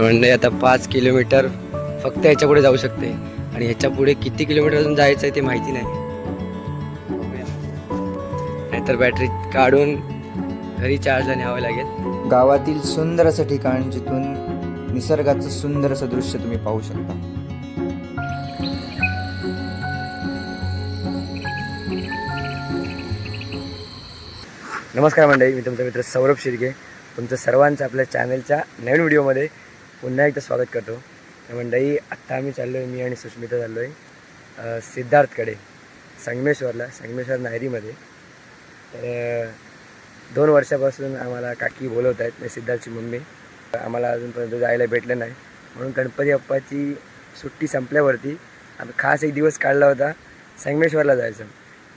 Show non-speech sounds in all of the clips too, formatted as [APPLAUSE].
म्हणजे आता पाच किलोमीटर फक्त ह्याच्या पुढे जाऊ शकते. आणि ह्याच्या पुढे किती किलोमीटर अजून जायचं आहे ते माहिती नाही. नाहीतर बॅटरी काढून घरी चार्जला न्यावं लागेल. गावातील सुंदर असं ठिकाण जिथून निसर्गाचं सुंदर असं दृश्य तुम्ही पाहू शकता. नमस्कार मंडळी मी तुमचा मित्र सौरभ शिर्के तुमचं सर्वांचं आपल्या चॅनलच्या नवीन व्हिडिओमध्ये पुन्हा एकदा स्वागत करतो. मंडळी आत्ता आम्ही चाललो आहे मी आणि सुष्मिता चाललो आहे सिद्धार्थकडे संगमेश्वरला संगमेश्वर नायरीमध्ये. तर दोन वर्षापासून आम्हाला काकी बोलवत आहेत म्हणजे सिद्धार्थची मम्मी. आम्हाला अजूनपर्यंत जायला भेटलं नाही. म्हणून गणपती बाप्पाची सुट्टी संपल्यावरती आम्ही खास एक दिवस काढला होता संगमेश्वरला जायचं.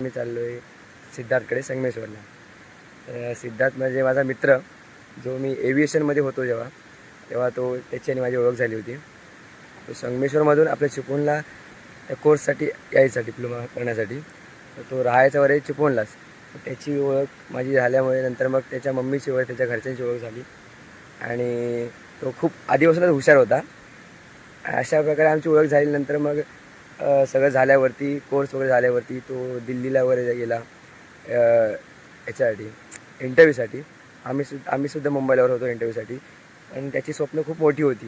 मी चाललो आहे सिद्धार्थकडे संगमेश्वरला. तर सिद्धार्थ म्हणजे माझा मित्र जो मी एव्हिएशनमध्ये होतो जेव्हा. तेव्हा तो त्याची आणि माझी ओळख झाली होती. तो संगमेश्वरमधून आपल्या चिपळूणला त्या कोर्ससाठी यायचा डिप्लोमा करण्यासाठी. तर तो राहायचा वगैरे चिपळूणलाच. त्याची ओळख माझी झाल्यामुळे नंतर मग त्याच्या मम्मीची ओळख त्याच्या घरच्यांची ओळख झाली. आणि तो खूप आधीपासूनच हुशार होता. अशा प्रकारे आमची ओळख झाल्यानंतर मग सगळं झाल्यावरती कोर्स वगैरे झाल्यावरती तो दिल्लीला वगैरे गेला. याच्यासाठी इंटरव्ह्यूसाठी आम्ही सुद्धा आम्ही सुद्धा मुंबईला होतो इंटरव्ह्यूसाठी पण त्याची स्वप्न खूप मोठी होती.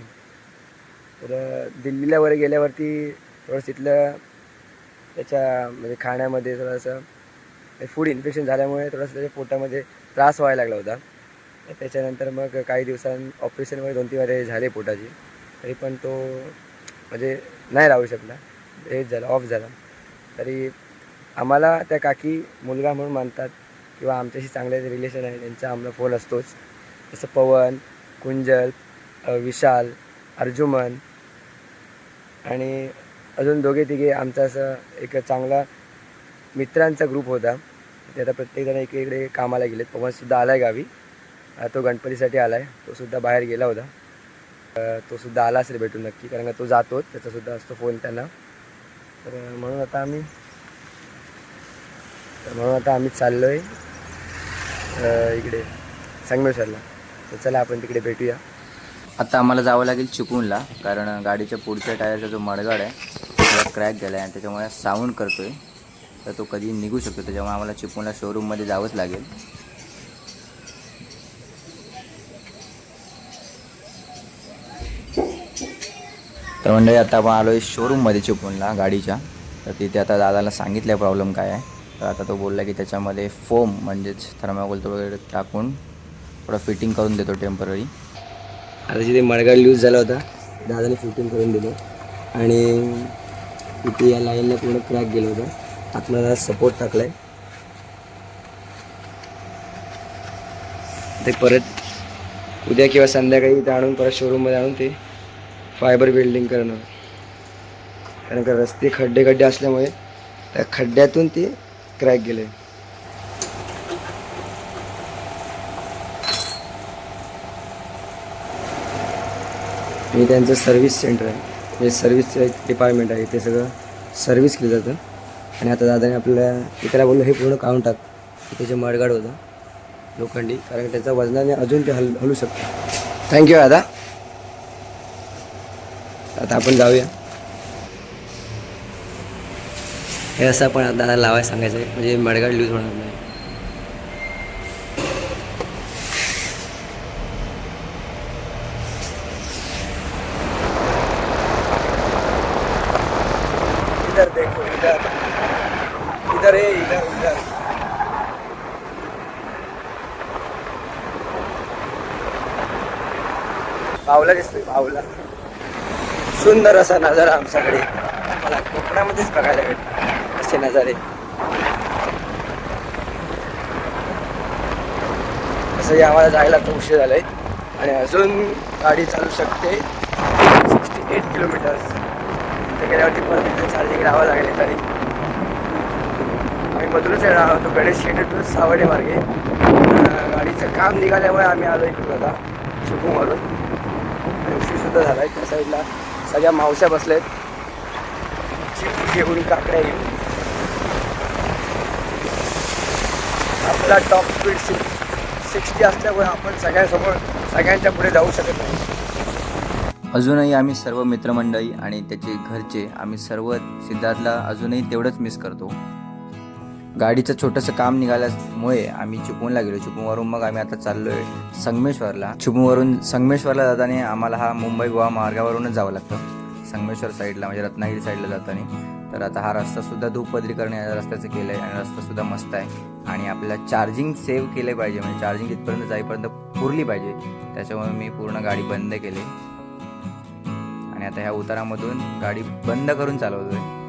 तर दिल्लीला वगैरे गेल्यावरती थोडंसं तिथलं त्याच्या म्हणजे खाण्यामध्ये थोडंसं फूड इन्फेक्शन झाल्यामुळे थोडंसं त्याच्या पोटामध्ये त्रास व्हायला लागला होता. तर त्याच्यानंतर मग काही दिवसां ऑपरेशन वगैरे दोन तीन वेळे झाले पोटाची. तरी पण तो म्हणजे नाही राहू शकला. हेच झालं ऑफ झाला. तरी आम्हाला त्या काकी मुलगा म्हणून मानतात किंवा आमच्याशी चांगले रिलेशन आहे त्यांचा आम्हाला फोन असतोच. जसं पवन कुंजल विशाल अर्जुमन आणि अजून दोघे तिघे आमचा असं एक चांगला मित्रांचा ग्रुप होता. ते आता प्रत्येकजण एकीकडे कामाला गेलेत. पवनसुद्धा आला आहे गावी. तो गणपतीसाठी आला आहे तो सुद्धा बाहेर गेला होता. तोसुद्धा तो सुद्धा आला असेल भेटून नक्की कारण का तो जातोच. त्याचासुद्धा असतो फोन त्यांना. तर म्हणून आता आम्ही तर म्हणून आता आम्ही चाललो आहे इकडे संगमेश्वरला. तर चला आपण तिकडे भेटूया. आता आम्हाला जावं लागेल चिकूनला कारण गाडीच्या पुढच्या टायरचा जो मडगाड आहे तो क्रॅक गेला आहे आणि त्याच्यामुळे साऊंड करतोय. तर तो कधी निघू शकतो त्याच्यामुळे आम्हाला चिपळूणला शोरूममध्ये जावंच लागेल. तर म्हणजे आता आपण आलो आहे शोरूममध्ये चिपळूणला गाडीच्या. तर तिथे आता दादाला सांगितलं प्रॉब्लेम काय आहे. तर आता तो बोलला की त्याच्यामध्ये फोम म्हणजेच थर्माकोल वगैरे टाकून थोडं फिटिंग करून देतो टेंपररी आता जिथे मडगाड लूज झाला होता दादाने फिटिंग करून दिलं. आणि तिथे या लाईनला पूर्ण क्रॅक गेलं होतं. आतमध्ये सपोर्ट टाकलाय. ते परत उद्या किंवा संध्याकाळी इथं आणून परत शोरूममध्ये आणून ते फायबर बिल्डिंग करणं कारण का रस्ते खड्डे खड्डे असल्यामुळे त्या खड्ड्यातून ते क्रॅक गेले आणि त्यांचं सर्व्हिस सेंटर आहे. जे सर्व्हिस डिपार्टमेंट आहे ते सगळं सर्व्हिस केलं जातं. आणि आता दादाने आपल्याला इकडे बोललो हे पूर्ण काढून टाक. त्याचे मडगाड होतं लोखंडी कारण त्याच्या वजनाने अजून ते हल हलू शकतं. थँक्यू दादा. आता आपण जाऊया. हे असं आपण आता दादा लावायला सांगायचं आहे. म्हणजे मडगाड लूज होणार नाही. पावला दिसतोय पावला सुंदर असा नजारा आमच्याकडे. मला कोकणामध्येच बघायला भेटतो असे नजारे. तसंही आम्हाला जायला तर उशीर झालाय. आणि अजून गाडी चालू शकते. सिक्स्टी एट किलोमीटर्स तिथे गेल्यावरती परत एकदा चार्जिंग लावावं लागेल तरी. आम्ही मधूनच येणार आहोत. गणेश शेटे टू सावडे मार्गे. गाडीचं काम निघाल्यामुळे आम्ही आलो इकडून आता. चिपळूणवरून आणि उशीरसुद्धा झाला आहे त्या साईडला. सगळ्या मावश्या बसल्या आहेत घेऊन काकड्या घेऊन आपला टॉप स्पीड सिक्स सिक्स्टी असल्यामुळे आपण सगळ्यांसमोर सगळ्यांच्या पुढे जाऊ शकत नाही. अजूनही आम्ही सर्व मित्रमंडळी आणि त्याचे घरचे आम्ही सर्व सिद्धार्थला अजूनही तेवढंच मिस करतो. गाडीचं छोटंसं काम निघाल्यामुळे आम्ही चिपळूणला गेलो. चिपळूणवरून मग आम्ही आता चाललो आहे संगमेश्वरला. चिपळूणवरून संगमेश्वरला जाताना आम्हाला हा मुंबई गोवा मार्गावरूनच जावं लागतं. संगमेश्वर साईडला म्हणजे रत्नागिरी साईडला जाताना. तर आता हा रस्तासुद्धा धूपपदरीकरण या रस्त्याचं केलं आहे आणि रस्तासुद्धा मस्त आहे. आणि आपल्याला चार्जिंग सेव्ह केले पाहिजे म्हणजे चार्जिंग इथपर्यंत जाईपर्यंत पुरली पाहिजे. त्याच्यामुळे मी पूर्ण गाडी बंद केली. आणि आता ह्या उतारामधून गाडी बंद करून चालवतोय.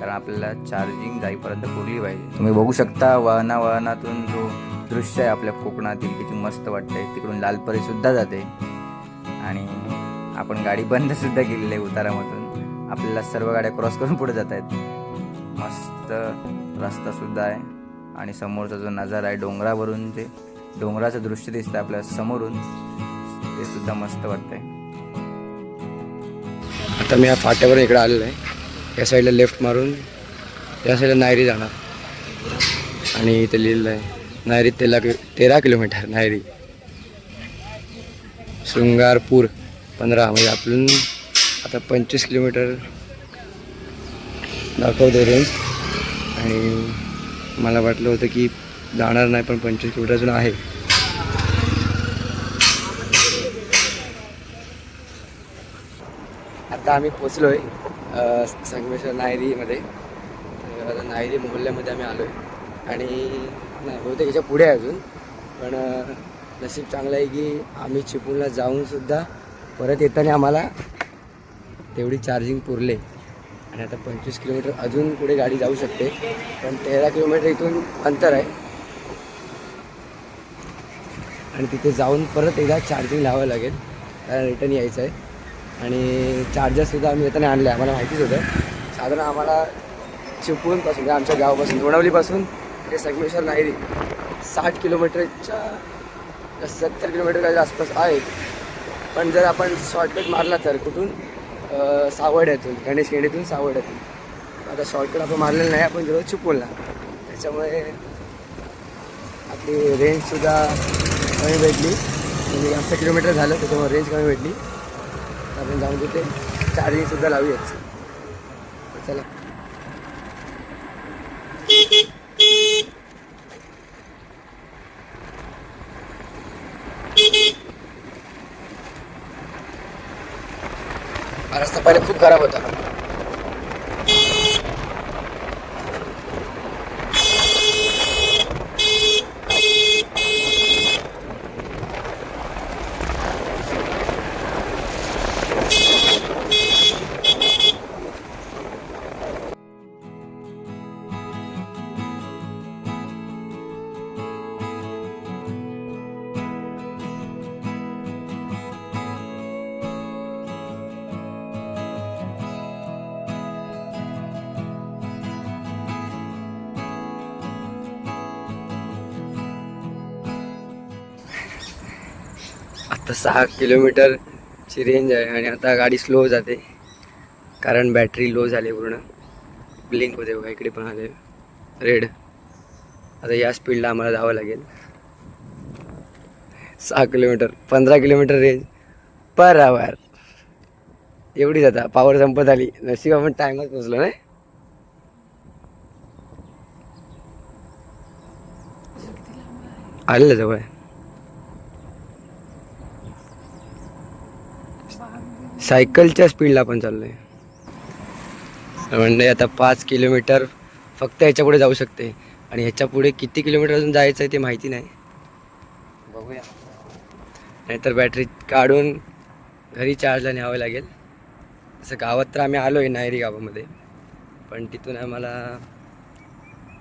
कारण आपल्याला चार्जिंग जाईपर्यंत पुरली पाहिजे. तुम्ही बघू शकता वाहना वाहनातून जो दृश्य आहे आपल्या कोकणातील किती मस्त वाटतंय. तिकडून लालपरी सुद्धा जाते. आणि आपण गाडी बंद सुद्धा केलेली आहे उतारामधून. आपल्याला सर्व गाड्या क्रॉस करून पुढे जात आहेत. मस्त रस्ता सुद्धा आहे. आणि समोरचा जो नजारा आहे डोंगरावरून जे डोंगराचं दृश्य दिसतं आपल्या समोरून ते सुद्धा मस्त वाटतंय. आता मी या फाट्यावर इकडे आलेलो आहे. या साईडला लेफ्ट मारून या साईडला नायरी जाणार. आणि इथे लिहिलेलं आहे नायरी तेरा कि तेरा किलोमीटर नायरी. शृंगारपूर पंधरा म्हणजे आपण आता पंचवीस किलोमीटर दाखवतो रेंज आणि मला वाटलं होतं की जाणार नाही पण पंचवीस किलोमीटर अजून आहे. आता आम्ही पोचलो आहे संगमेश्वर नायरीमध्ये. तर आता नायरी मोहल्ल्यामध्ये आम्ही आलो आहे आणि नाही बहुतेक याच्यापुढे आहे अजून. पण नशीब चांगलं आहे की आम्ही चिपळूणला जाऊनसुद्धा परत येताना आम्हाला तेवढी चार्जिंग पुरले. आणि आता पंचवीस किलोमीटर अजून पुढे गाडी जाऊ शकते. पण तेरा किलोमीटर इथून अंतर आहे. आणि तिथे जाऊन परत एकदा चार्जिंग लावावं लागेल. कारण रिटर्न यायचं आहे. आणि चार्जरसुद्धा आम्ही येताना आणले आम्हाला माहितीच होतं. साधारण आम्हाला चिपळूणपासून म्हणजे आमच्या गावापासून लोणावलीपासून ते संगमेश्वर नायरी साठ किलोमीटरच्या सत्तर किलोमीटरच्या आसपास आहे पण जर आपण शॉर्टकट मारला तर कुठून? अं, येतून गणेश खेडीतून सावर्ड्यातून आता शॉर्टकट आपण मारलेलं नाही आपण गेलो चिपळूणला. त्याच्यामुळे आपली रेंजसुद्धा कमी भेटली. म्हणजे जास्त किलोमीटर झालं त्याच्यामुळे रेंज कमी भेटली. आपण जाऊन तिथे चार्जिंगसुद्धा लावूयाच तर चला. आता सहा किलोमीटरची रेंज आहे आणि आता गाडी स्लो जाते. कारण बॅटरी लो झाली पूर्ण. ब्लिंक होते बघा इकडे पण आले. रेड आता या स्पीडला आम्हाला जावं लागेल. सहा किलोमीटर पंधरा किलोमीटर रेंज पर आवर एवढीच आता पावर संपत आली. नशीब आपण टायमच पोचलो नाही. आलेलं जवळ. सायकलच्या स्पीडला आपण आहे म्हणजे आता पाच किलोमीटर फक्त ह्याच्या पुढे जाऊ शकते. आणि ह्याच्या पुढे किती किलोमीटर अजून जायचं आहे ते माहिती नाही. बघूया. नाहीतर बॅटरी काढून घरी चार्जला न्यावं लागेल. असं गावात तर आम्ही आलो आहे नायरी गावामध्ये. पण तिथून आम्हाला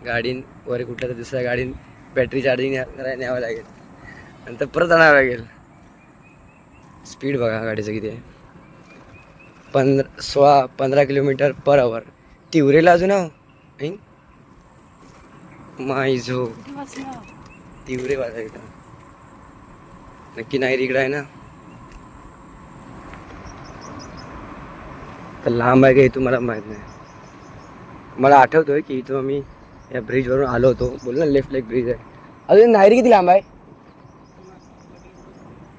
गाडीन वर कुठल्या तर दुसऱ्या गाडीन बॅटरी चार्जिंग करायला न्यावं लागेल. नंतर परत आणावं लागेल. स्पीड बघा गाडीचं किती आहे. पंधरा सोळा पंधरा किलोमीटर पर आवर तिवरेला अजून आहो ऐन? माय झो. तिवरे वाजा इथं. नक्की नाही इकडं आहे ना? तर लांब आहे का इथून मला माहीत नाही. मला आठवतोय की इथून आम्ही या ब्रिजवरून आलो होतो. बोल ना लेफ्ट लेग ब्रिज आहे. अजून नायरी किती लांब आहे?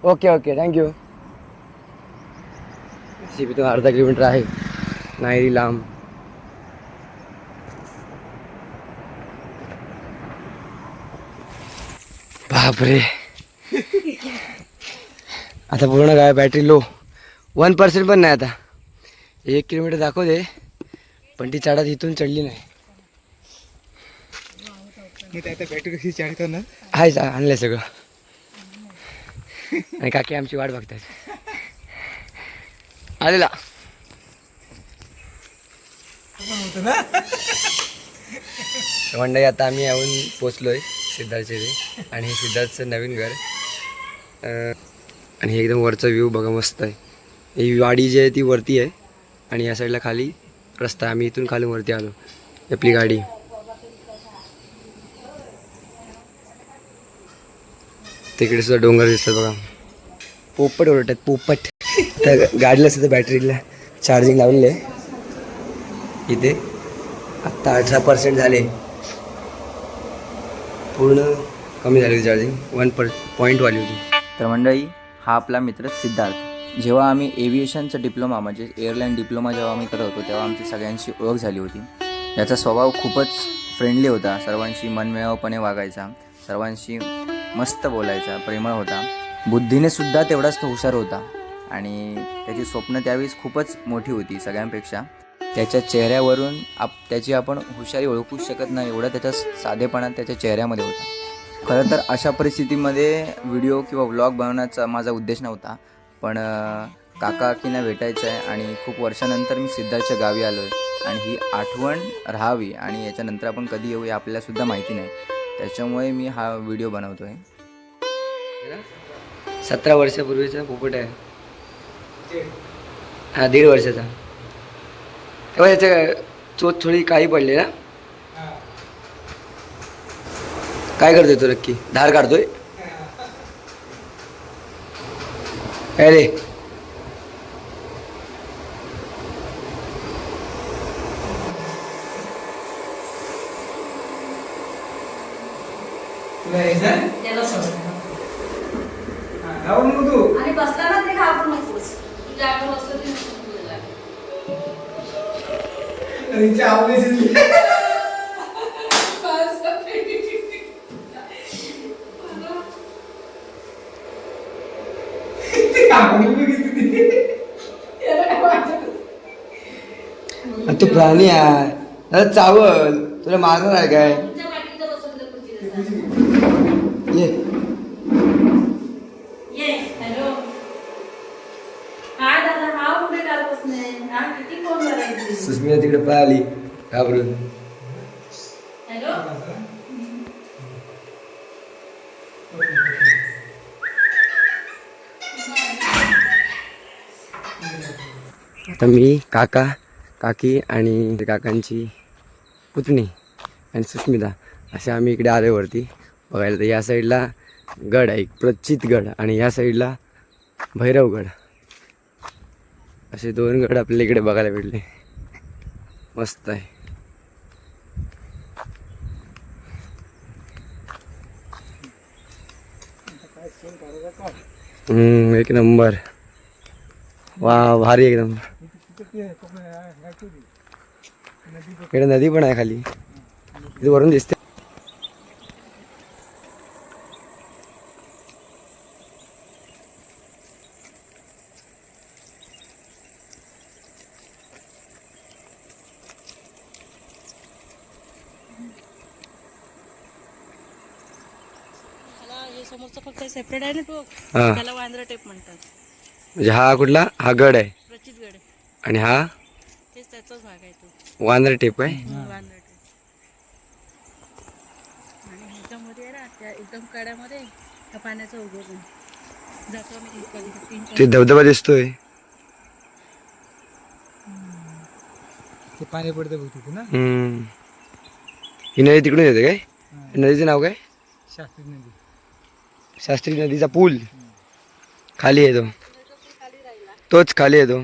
ओके ओके थँक्यू सिपीतून अर्धा किलोमीटर आहे. नायरी लांब. बापरे. आता पूर्ण काय बॅटरी लो वन पर्सेंट पण नाही आता. एक किलोमीटर दाखवते. पण ती चढात इथून चढली नाही. बॅटरी कशी चार्ज करणार आहे सा आणलंय सगळं. आणि काकी आमची वाट बघतात आलेला. मंडळी आता आम्ही येऊन पोचलोय सिद्धार्थचे आणि हे सिद्धार्थचं नवीन घर. आणि हे एकदम वरचा व्ह्यू बघा मस्त आहे. ही वाडी जी आहे ती वरती आहे. आणि या साईडला खाली रस्ता आहे. आम्ही इथून खालून वरती आलो. आपली गाडी. तिकडे सुद्धा डोंगर दिसतात बघा. पोपट ओरडतात पोपट. तर गाडीला सुद्धा बॅटरीला चार्जिंग लावलेलं आहे. इथे आत्ता अठरा पर्सेंट झाले. पूर्ण कमी झाली होती चार्जिंग वन पर पॉईंटवाली होती तर मंडळी हा आपला मित्र सिद्धार्थ. जेव्हा आम्ही एव्हिएशनचा डिप्लोमा म्हणजे एअरलाईन डिप्लोमा जेव्हा आम्ही करत होतो तेव्हा आमची सगळ्यांशी ओळख झाली होती. याचा स्वभाव खूपच फ्रेंडली होता. सर्वांशी मनमिळावपणे वागायचा. सर्वांशी मस्त बोलायचा. प्रेमळ होता. बुद्धीने सुद्धा तेवढाच तो हुशार होता. आणि त्याची स्वप्न त्यावेळेस खूपच मोठी होती सगळ्यांपेक्षा. त्याच्या चेहऱ्यावरून आप त्याची आपण हुशारी ओळखूच शकत नाही एवढा त्याच्या साधेपणा त्याच्या चेहऱ्यामध्ये होता. खरं तर अशा परिस्थितीमध्ये व्हिडिओ किंवा व्लॉग बनवण्याचा माझा उद्देश नव्हता पण काका किना भेटायचं आहे आणि खूप वर्षानंतर मी सिद्धार्थच्या गावी आलो आहे आणि ही आठवण राहावी आणि याच्यानंतर आपण कधी येऊ हे आपल्यालासुद्धा माहिती नाही. त्याच्यामुळे मी हा व्हिडिओ बनवतो आहे सतरा वर्षापूर्वीचा पोपट आहे. हा दीड वर्षाचा. तेव्हा याच्या चोच थोडी काही पडली ना? काय करतोय तो नक्की? धार काढतोय? काय रे त्याला सोड आणि बसताना ते घाबरू नकोस तू जागेवर बसलं तरी नको तुला लागे. [LAUGHS] आणि तू प्राणी आहे. चावल तुला मारणार आहे काय. ये. सुस्मिता तिकडे पळाली घाबरून हॅलो आता मी काका काकी आणि काकांची पुतणी आणि सुष्मिता असे आम्ही इकडे आलो वरती. बघायला तर या साईडला गड आहे एक प्रचितगड आणि या साईडला भैरवगड असे दोन गड आपल्याला इकडे बघायला भेटले. मस्त आहे. एक नंबर. वा भारी एकदम इकडे नदी पण आहे खाली. इथे वरून दिसते त्याला हे समोरचं सेपरेट आहे ना टोक हा. त्याला वांद्रा टेप म्हणतात. म्हणजे हा कुठला? हा गड आहे. प्रचितगड आणि हा? तेच त्याचाच भाग आहे तो. वांद्र टेप आहे. वांद्रा टेप आणि ह्याच्यामध्ये आहे ना त्या एकदम कड्यामध्ये त्या पाण्याचा उगवण जातो आम्ही कधी तीन ते धबधबा दिसतोय. ते पाणी पडते बघ तिथे ना. हम्म. ही नदी तिकडून येते काय? नदीचं नाव काय? शास्त्री नदी. शास्त्री नदीचा पूल खाली येतो. तोच खाली येतो.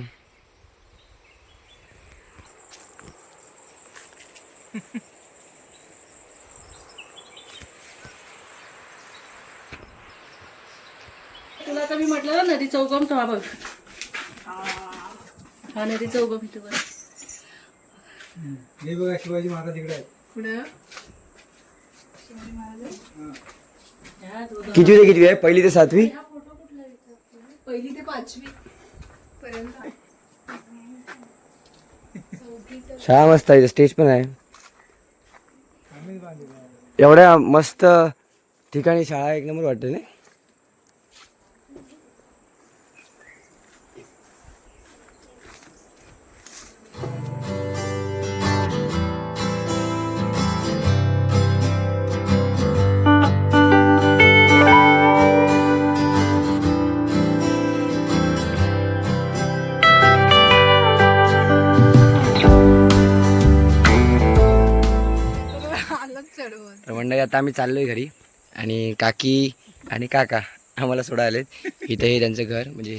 तुला तर मी म्हटलं ना नदी चौगम तो हा बघ? हा नदी चौघ भीती बघ. हे बघा शिवाजी महाराज इकडे आहेत. पुढे? किती ते किती आहे पहिली ते सातवी? पहिली ते पाचवी शाळा मस्त आहे स्टेज पण आहे. एवढ्या मस्त ठिकाणी शाळा एक नंबर वाटते ना? मंडळी आता आम्ही चाललोय घरी. आणि काकी आणि काका आम्हाला सोडा आलेत. इथं हे त्यांचं घर म्हणजे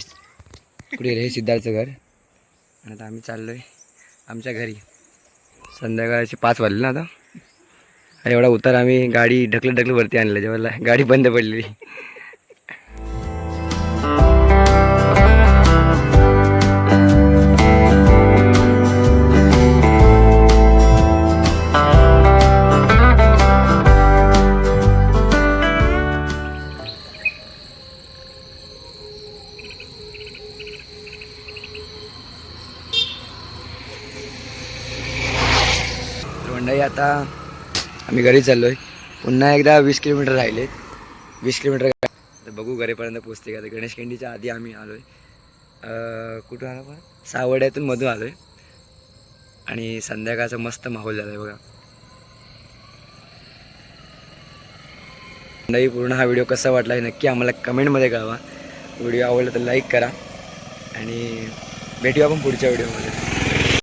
कुठे हे सिद्धार्थचं घर. आणि आता आम्ही चाललोय आमच्या घरी. संध्याकाळचे पाच वाजले ना आता. आणि एवढा उतार आम्ही गाडी ढकलत ढकलत वरती आणलं. जेव्हा गाडी बंद पडलेली. मंडळी आता आम्ही घरी आहे पुन्हा एकदा वीस किलोमीटर राहिलेत. वीस किलोमीटर तर बघू घरीपर्यंत पोचते का? तर गणेश केंडीच्या आधी आम्ही आलो आहे कुठं आलो पण सावड्यातून मधून आलो आहे आणि संध्याकाळचा मस्त माहोल झाला आहे बघा. मंडळी पूर्ण हा व्हिडिओ कसा वाटला आहे नक्की आम्हाला कमेंटमध्ये कळवा. व्हिडिओ आवडला तर लाईक करा. आणि भेटूया आपण पुढच्या व्हिडिओमध्ये.